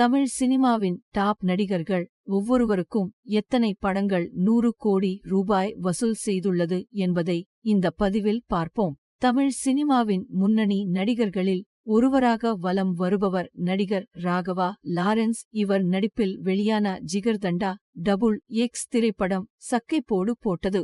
தமிழ் சினிமாவின் டாப் நடிகர்கள் ஒவ்வொருவருக்கும் எத்தனை படங்கள் நூறு கோடி ரூபாய் வசூல் செய்துள்ளது என்பதை இந்த பதிவில் பார்ப்போம். தமிழ் சினிமாவின் முன்னணி நடிகர்களில் ஒருவராக வலம் வருபவர் நடிகர் ராகவா லாரன்ஸ் இவர் நடிப்பில் வெளியான ஜிகர்தண்டா டபுள் எக்ஸ் திரைப்படம் சக்கைப்போடு போட்டது.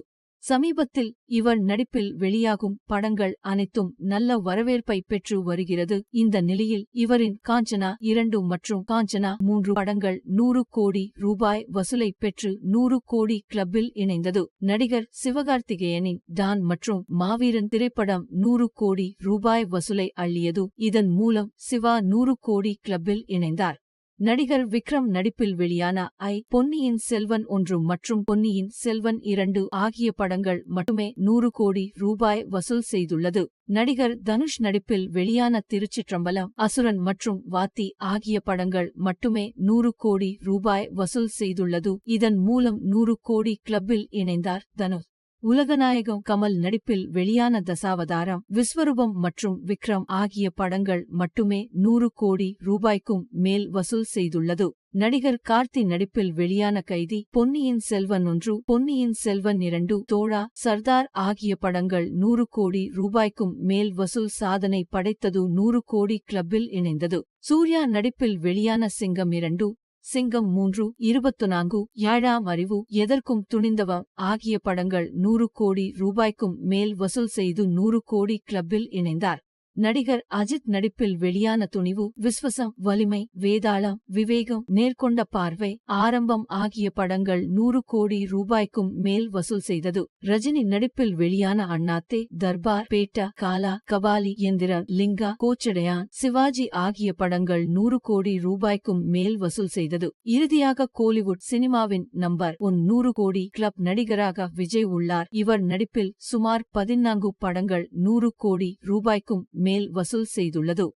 சமீபத்தில் இவர் நடிப்பில் வெளியாகும் படங்கள் அனைத்தும் நல்ல வரவேற்பை பெற்று வருகிறது. இந்த நிலையில் இவரின் காஞ்சனா இரண்டு மற்றும் காஞ்சனா மூன்று படங்கள் நூறு கோடி ரூபாய் வசூலை பெற்று நூறு கோடி கிளப்பில் இணைந்தது. நடிகர் சிவகார்த்திகேயனின் டான் மற்றும் மாவீரன் திரைப்படம் நூறு கோடி ரூபாய் வசூலை அள்ளியது. இதன் மூலம் சிவா நூறு கோடி கிளப்பில் இணைந்தார். நடிகர் விக்ரம் நடிப்பில் வெளியான ஐ பொன்னியின் செல்வன் ஒன்று மற்றும் பொன்னியின் செல்வன் இரண்டு ஆகிய படங்கள் மட்டுமே நூறு கோடி ரூபாய் வசூல் செய்துள்ளது. நடிகர் தனுஷ் நடிப்பில் வெளியான திருச்சிற்றம்பலம் அசுரன் மற்றும் வாத்தி ஆகிய படங்கள் மட்டுமே நூறு கோடி ரூபாய் வசூல் செய்துள்ளது. இதன் மூலம் நூறு கோடி கிளப்பில் இணைந்தார் தனுஷ். உலகநாயகம் கமல் நடிப்பில் வெளியான தசாவதாரம் விஸ்வரூபம் மற்றும் விக்ரம் ஆகிய படங்கள் மட்டுமே நூறு கோடி ரூபாய்க்கும் மேல் வசூல் செய்துள்ளது. நடிகர் கார்த்தி நடிப்பில் வெளியான கைதி பொன்னியின் செல்வன் ஒன்று பொன்னியின் செல்வன் இரண்டு தோழா சர்தார் ஆகிய படங்கள் நூறு கோடி ரூபாய்க்கும் மேல் வசூல் சாதனை படைத்தது நூறு கோடி கிளப்பில் இணைந்தது. சூர்யா நடிப்பில் வெளியான சிங்கம் இரண்டு சிங்கம் மூன்று இருபத்து நான்கு ஏழாம் அறிவு எதற்கும் துணிந்தவம் ஆகிய படங்கள் நூறு கோடி ரூபாய்க்கும் மேல் வசூல் செய்து நூறு கோடி கிளப்பில் இணைந்தார். நடிகர் அஜித் நடிப்பில் வெளியான துணிவு விஸ்வசம் வலிமை வேதாளம் விவேகம் நேர்கொண்ட பார்வை ஆரம்பம் ஆகிய படங்கள் நூறு கோடி ரூபாய்க்கும் மேல் வசூல் செய்தது. ரஜினி நடிப்பில் வெளியான அண்ணாத்தே தர்பார் பேட்டா காலா கபாலி எந்திரன் லிங்கா கோச்சடையான் சிவாஜி ஆகிய படங்கள் நூறு கோடி ரூபாய்க்கும் மேல் வசூல் செய்தது. இறுதியாக கோலிவுட் சினிமாவின் நம்பர் ஒன் நூறு கோடி கிளப் நடிகராக விஜய் உள்ளார். இவர் நடிப்பில் சுமார் பதினான்கு படங்கள் நூறு கோடி ரூபாய்க்கும் மேல் வசூல் செய்துள்ளது.